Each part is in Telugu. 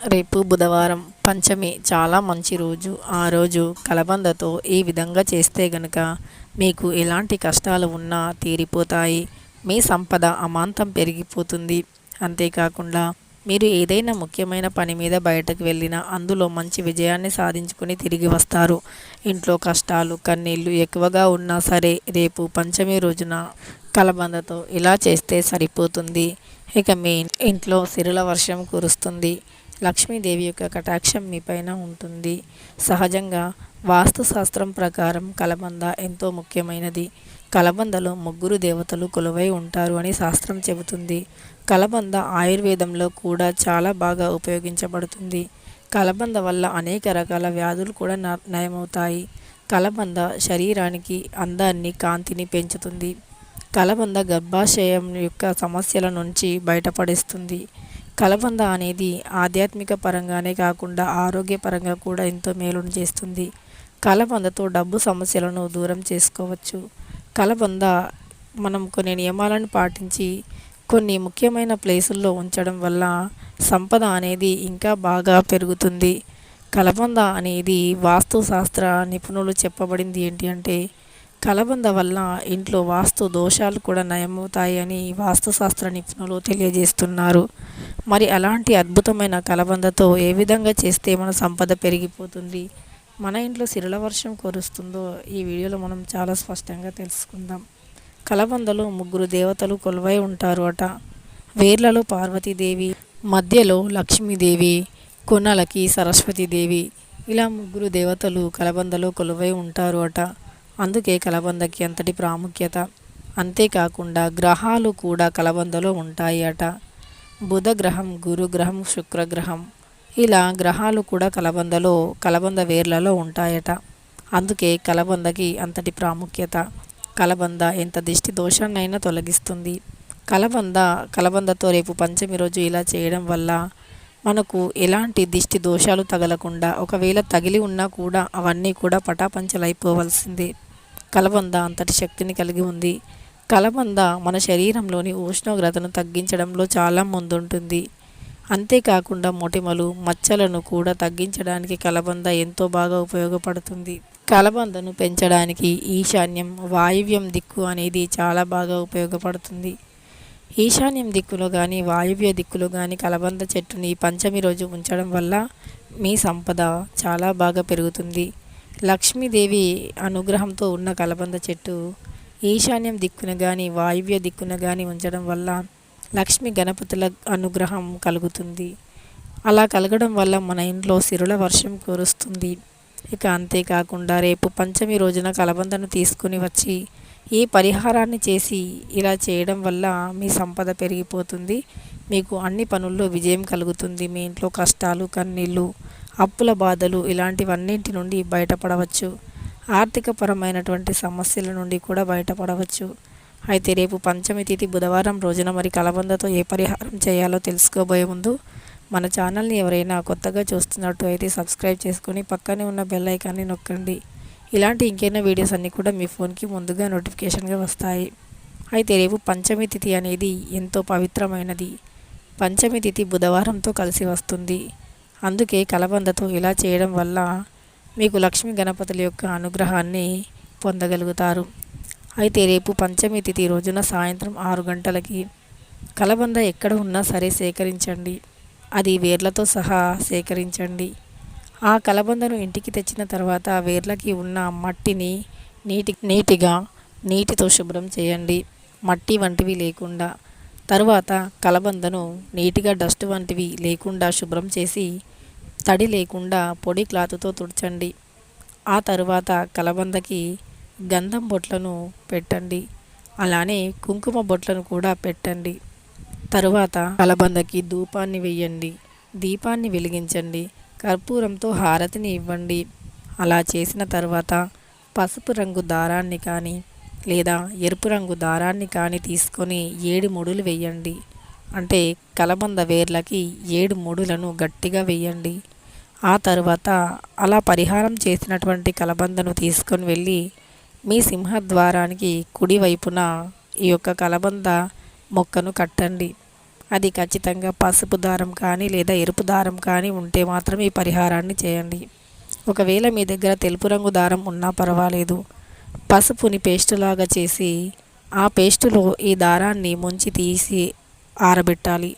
రేపు బుధవారం పంచమి చాలా మంచి రోజు. ఆ రోజు కలబందతో ఈ విధంగా చేస్తే గనుక మీకు ఎలాంటి కష్టాలు ఉన్నా తీరిపోతాయి. మీ సంపద అమాంతం పెరిగిపోతుంది. అంతేకాకుండా మీరు ఏదైనా ముఖ్యమైన పని మీద బయటకు వెళ్ళినా అందులో మంచి విజయాన్ని సాధించుకుని తిరిగి వస్తారు. ఇంట్లో కష్టాలు కన్నీళ్ళు ఎక్కువగా ఉన్నా సరే రేపు పంచమి రోజున కలబందతో ఇలా చేస్తే సరిపోతుంది. ఇక మీ ఇంట్లో సిరుల వర్షం కురుస్తుంది. లక్ష్మీదేవి యొక్క కటాక్షం మీ పైన ఉంటుంది. సహజంగా వాస్తుశాస్త్రం ప్రకారం కలబంద ఎంతో ముఖ్యమైనది. కలబందలో ముగ్గురు దేవతలు కొలువై ఉంటారు అని శాస్త్రం చెబుతుంది. కలబంద ఆయుర్వేదంలో కూడా చాలా బాగా ఉపయోగించబడుతుంది. కలబంద వల్ల అనేక రకాల వ్యాధులు కూడా నయమవుతాయి. కలబంద శరీరానికి అందాన్ని కాంతిని పెంచుతుంది. కలబంద గర్భాశయం యొక్క సమస్యల నుంచి బయటపడిస్తుంది. కలబంద అనేది ఆధ్యాత్మిక పరంగానే కాకుండా ఆరోగ్యపరంగా కూడా ఎంతో మేలును చేస్తుంది. కలబందతో డబ్బు సమస్యలను దూరం చేసుకోవచ్చు. కలబంద మనం కొన్ని నియమాలను పాటించి కొన్ని ముఖ్యమైన ప్లేసుల్లో ఉంచడం వల్ల సంపద అనేది ఇంకా బాగా పెరుగుతుంది. కలబంద అనేది వాస్తుశాస్త్ర నిపుణులు చెప్పబడింది ఏంటి అంటే కలబంద వల్ల ఇంట్లో వాస్తు దోషాలు కూడా నయమవుతాయని వాస్తుశాస్త్ర నిపుణులు తెలియజేస్తున్నారు. మరి అలాంటి అద్భుతమైన కలబందతో ఏ విధంగా చేస్తే మన సంపద పెరిగిపోతుంది? మన ఇంట్లో సిరుల వర్షం కురుస్తుందో ఈ వీడియోలో మనం చాలా స్పష్టంగా తెలుసుకుందాం. కలబందలో ముగ్గురు దేవతలు కొలువై ఉంటారు అట. వేర్లలో పార్వతీదేవి మధ్యలో లక్ష్మీదేవి కొనలకి సరస్వతీదేవి ఇలా ముగ్గురు దేవతలు కలబందలో కొలువై ఉంటారు అట. అందుకే కలబందకి అంతటి ప్రాముఖ్యత. అంతేకాకుండా గ్రహాలు కూడా కలబందలో ఉంటాయి అట బుధ గ్రహం గురుగ్రహం శుక్రగ్రహం. ఇలా గ్రహాలు కూడా కలబందలో కలబంద వేర్లలో ఉంటాయట. అందుకే కలబందకి అంతటి ప్రాముఖ్యత. కలబంద ఎంత దిష్టి దోషాన్నైనా తొలగిస్తుంది. కలబంద కలబందతో రేపు పంచమి రోజు ఇలా చేయడం వల్ల మనకు ఎలాంటి దిష్టి దోషాలు తగలకుండా ఒకవేళ తగిలి ఉన్నా కూడా అవన్నీ కూడా పటాపంచలైపోవలసిందే. కలబంద అంతటి శక్తిని కలిగి ఉంది. కలబంద మన శరీరంలోని ఉష్ణోగ్రతను తగ్గించడంలో చాలా ముందుంటుంది. అంతేకాకుండా మొటిమలు మచ్చలను కూడా తగ్గించడానికి కలబంద ఎంతో బాగా ఉపయోగపడుతుంది. కలబందను పెంచడానికి ఈశాన్యం వాయువ్యం దిక్కు అనేది చాలా బాగా ఉపయోగపడుతుంది. ఈశాన్యం దిక్కులో కానీ వాయువ్య దిక్కులో కానీ కలబంద చెట్టుని పంచమి రోజు ఉంచడం వల్ల మీ సంపద చాలా బాగా పెరుగుతుంది. లక్ష్మీదేవి అనుగ్రహంతో ఉన్న కలబంద చెట్టు ఈశాన్యం దిక్కున కానీ వాయువ్య దిక్కున కానీ ఉంచడం వల్ల లక్ష్మి గణపతుల అనుగ్రహం కలుగుతుంది. అలా కలగడం వల్ల మన ఇంట్లో సిరుల వర్షం కురుస్తుంది. ఇక అంతేకాకుండా రేపు పంచమి రోజున కలబందను తీసుకుని వచ్చి ఈ పరిహారాన్ని చేసి ఇలా చేయడం వల్ల మీ సంపద పెరిగిపోతుంది. మీకు అన్ని పనుల్లో విజయం కలుగుతుంది. మీ ఇంట్లో కష్టాలు కన్నీళ్ళు అప్పుల బాధలు ఇలాంటివన్నింటి నుండి బయటపడవచ్చు. ఆర్థికపరమైనటువంటి సమస్యల నుండి కూడా బయటపడవచ్చు. అయితే రేపు పంచమి తిథి బుధవారం రోజున మరి కలబందతో ఏ పరిహారం చేయాలో తెలుసుకోబోయే ముందు మన ఛానల్ని ఎవరైనా కొత్తగా చూస్తున్నట్టు అయితే సబ్స్క్రైబ్ చేసుకుని పక్కనే ఉన్న బెల్ ఐకాన్ని నొక్కండి. ఇలాంటి ఇంకెన్నో వీడియోస్ అన్నీ కూడా మీ ఫోన్కి ముందుగా నోటిఫికేషన్గా వస్తాయి. అయితే రేపు పంచమి తిథి అనేది ఎంతో పవిత్రమైనది. పంచమి తిథి బుధవారంతో కలిసి వస్తుంది. అందుకే కలబందతో ఇలా చేయడం వల్ల మీకు లక్ష్మీ గణపతుల యొక్క అనుగ్రహాన్ని పొందగలుగుతారు. అయితే రేపు పంచమి తిథి రోజున సాయంత్రం ఆరు గంటలకి కలబంద ఎక్కడ ఉన్నా సరే సేకరించండి. అది వేర్లతో సహా సేకరించండి. ఆ కలబందను ఇంటికి తెచ్చిన తర్వాత వేర్లకి ఉన్న మట్టిని నీటి నీటిగా నీటితో శుభ్రం చేయండి. మట్టి వంటివి లేకుండా తరువాత కలబందను నీటిగా డస్ట్ వంటివి లేకుండా శుభ్రం చేసి తడి లేకుండా పొడి క్లాత్తో తుడచండి. ఆ తరువాత కలబందకి గంధం బొట్లను పెట్టండి. అలానే కుంకుమ బొట్లను కూడా పెట్టండి. తరువాత కలబందకి ధూపాన్ని వెయ్యండి దీపాన్ని వెలిగించండి. కర్పూరంతో హారతిని ఇవ్వండి. అలా చేసిన తర్వాత పసుపు రంగు దారాన్ని కానీ లేదా ఎరుపు రంగు దారాన్ని కానీ తీసుకొని ఏడు ముడులు వేయండి. అంటే కలబంద వేర్లకి ఏడు ముడులను గట్టిగా వేయండి. ఆ తరువాత అలా పరిహారం చేసినటువంటి కలబందను తీసుకొని వెళ్ళి మీ సింహద్వారానికి కుడివైపున ఈ యొక్క కలబంద మొక్కను కట్టండి. అది ఖచ్చితంగా పసుపు దారం కానీ లేదా ఎరుపు దారం కానీ ఉంటే మాత్రం ఈ పరిహారాన్ని చేయండి. ఒకవేళ మీ దగ్గర తెలుపు రంగు దారం ఉన్నా పర్వాలేదు. పసుపుని పేస్టులాగా చేసి ఆ పేస్టులో ఈ దారాన్ని ముంచి తీసి ఆరబెట్టాలి.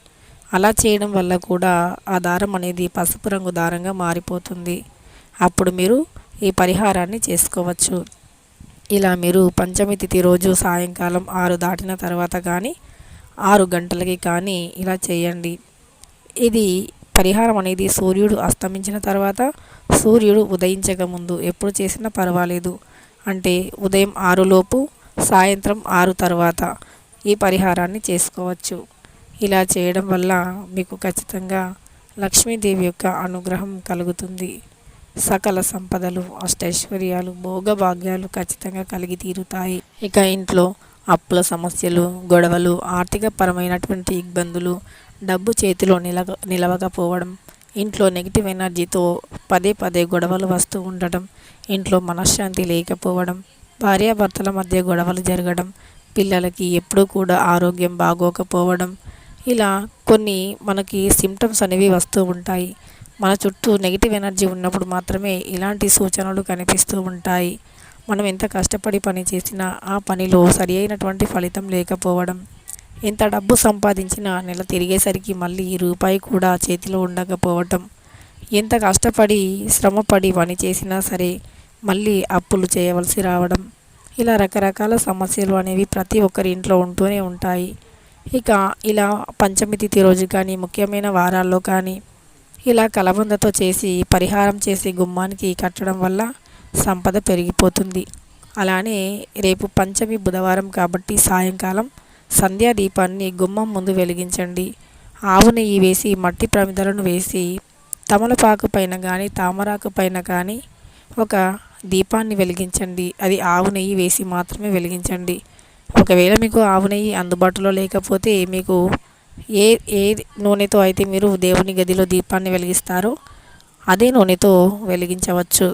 అలా చేయడం వల్ల కూడా ఆ దారం అనేది పసుపు రంగు దారంగా మారిపోతుంది. అప్పుడు మీరు ఈ పరిహారాన్ని చేసుకోవచ్చు. ఇలా మీరు పంచమి తిథి రోజు సాయంకాలం ఆరు దాటిన తర్వాత కానీ ఆరు గంటలకి కానీ ఇలా చేయండి. ఇది పరిహారం అనేది సూర్యుడు అస్తమించిన తర్వాత సూర్యుడు ఉదయించక ముందు ఎప్పుడు చేసినా పర్వాలేదు. అంటే ఉదయం ఆరులోపు సాయంత్రం ఆరు తర్వాత ఈ పరిహారాన్ని చేసుకోవచ్చు. ఇలా చేయడం వల్ల మీకు ఖచ్చితంగా లక్ష్మీదేవి యొక్క అనుగ్రహం కలుగుతుంది. సకల సంపదలు అష్టైశ్వర్యాలు భోగభాగ్యాలు ఖచ్చితంగా కలిగి తీరుతాయి. ఇక ఇంట్లో అప్పుల సమస్యలు గొడవలు ఆర్థికపరమైనటువంటి ఇబ్బందులు డబ్బు చేతిలో నిలవ నిలవకపోవడం ఇంట్లో నెగిటివ్ ఎనర్జీతో పదే పదే గొడవలు వస్తూ ఉండటం ఇంట్లో మనశ్శాంతి లేకపోవడం భార్యాభర్తల మధ్య గొడవలు జరగడం పిల్లలకి ఎప్పుడూ కూడా ఆరోగ్యం బాగోకపోవడం ఇలా కొన్ని మనకి సిమ్టమ్స్ అనేవి వస్తూ ఉంటాయి. మన చుట్టూ నెగిటివ్ ఎనర్జీ ఉన్నప్పుడు మాత్రమే ఇలాంటి సూచనలు కనిపిస్తూ ఉంటాయి. మనం ఎంత కష్టపడి పని చేసినా ఆ పనిలో సరి అయినటువంటి ఫలితం లేకపోవడం ఎంత డబ్బు సంపాదించినా నెల తిరిగేసరికి మళ్ళీ రూపాయి కూడా చేతిలో ఉండకపోవటం. ఎంత కష్టపడి శ్రమపడి పని చేసినా సరే మళ్ళీ అప్పులు చేయవలసి రావడం. ఇలా రకరకాల సమస్యలు అనేవి ప్రతి ఒక్కరి ఇంట్లో ఉంటూనే ఉంటాయి. ఇక ఇలా పంచమి తిథి రోజు కానీ ముఖ్యమైన వారాల్లో కానీ ఇలా కలబందతో చేసి పరిహారం చేసి గుమ్మానికి కట్టడం వల్ల సంపద పెరిగిపోతుంది. అలానే రేపు పంచమి బుధవారం కాబట్టి సాయంకాలం సంధ్యా దీపాన్ని గుమ్మం ముందు వెలిగించండి. ఆవు నెయ్యి వేసి మట్టి ప్రమిదలను వేసి తమలపాకు పైన కానీ తామరాకు పైన కానీ ఒక దీపాన్ని వెలిగించండి. అది ఆవు నెయ్యి వేసి మాత్రమే వెలిగించండి. ఒకవేళ మీకు ఆవు నెయ్యి అందుబాటులో లేకపోతే మీకు ఏ ఏ నూనెతో అయితే మీరు దేవుని గదిలో దీపాన్ని వెలిగిస్తారో అదే నూనెతో వెలిగించవచ్చు.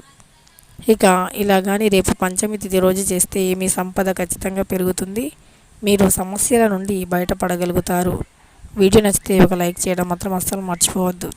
ఇక ఇలా కానీ రేపు పంచమి తిథి రోజు చేస్తే మీ సంపద ఖచ్చితంగా పెరుగుతుంది. మీరు సమస్యల నుండి బయటపడగలుగుతారు. వీడియో నచ్చితే ఒక లైక్ చేయడం మాత్రం అస్సలు మర్చిపోవద్దు.